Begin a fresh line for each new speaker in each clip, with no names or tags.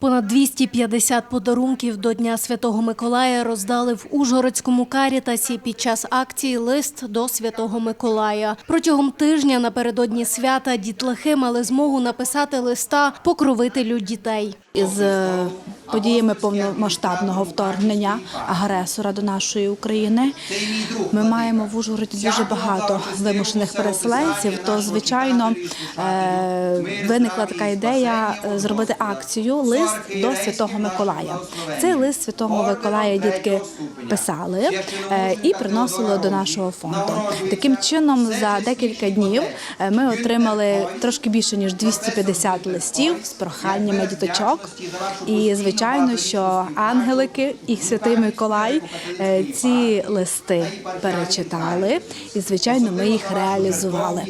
Понад 250 подарунків до Дня Святого Миколая роздали в Ужгородському карітасі під час акції Лист до Святого Миколая. Протягом тижня напередодні свята дітлахи мали змогу написати листа покровителю дітей.
із е, подіями повномасштабного вторгнення агресора до нашої України. Ми маємо в Ужгороді дуже багато вимушених переселенців. То звичайно е, виникла така ідея е, зробити акцію Лист до Святого Миколая. Цей лист Святого Миколая дітки писали е, і приносили до нашого фонду. Таким чином, за декілька днів е, ми отримали трошки більше ніж 250 листів з проханнями діточок. І звичайно, що ангелики і святий Миколай е, ці листи перечитали, і звичайно, ми їх реалізували.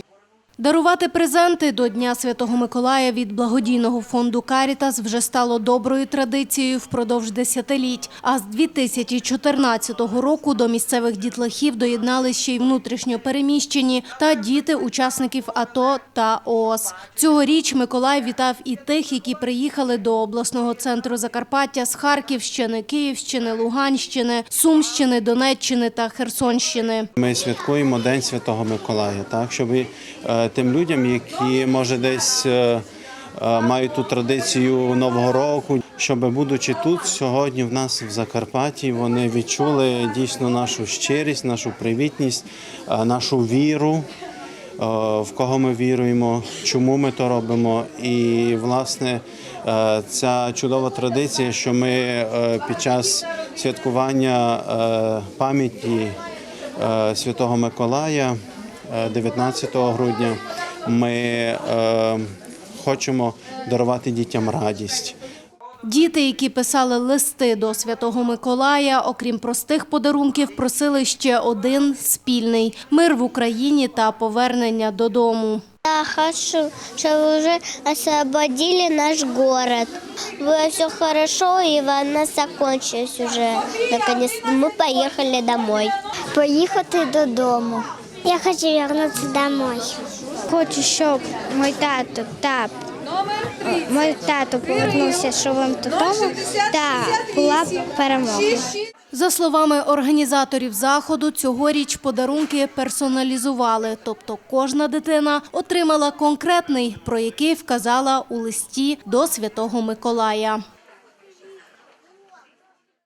Дарувати презенти до Дня Святого Миколая від благодійного фонду Карітас вже стало доброю традицією впродовж десятиліть. А з 2014 року до місцевих дітлахів доєднались ще й внутрішньо переміщені та діти учасників АТО та ООС. Цьогоріч Миколай вітав і тих, які приїхали до обласного центру Закарпаття з Харківщини, Київщини, Луганщини, Сумщини, Донеччини та Херсонщини.
Ми святкуємо День Святого Миколая, так щоб е, тим людям, які може десь е, е, мають ту традицію Нового року, щоб будучи тут сьогодні в нас в Закарпатті, вони відчули дійсно нашу щирість, нашу привітність, е, нашу віру. В кого ми віруємо, чому ми то робимо, і власне ця чудова традиція, що ми під час святкування пам'яті Святого Миколая 19 грудня ми е, хочемо дарувати дітям радість.
Діти, які писали листи до Святого Миколая, окрім простих подарунків, просили ще один спільний мир в Україні та повернення додому.
Я хочу, чтобы вы уже освободили наш город. Было все хорошо, и война закончилась уже. Наконец мы поехали домой. Поїхати додому. Я хочу вернуться домой. Хочу, щоб мій тато та мій тато повернувся живим додому та була перемога.
За словами організаторів заходу, цьогоріч подарунки персоналізували, тобто кожна дитина отримала конкретний, про який вказала у листі до Святого Миколая.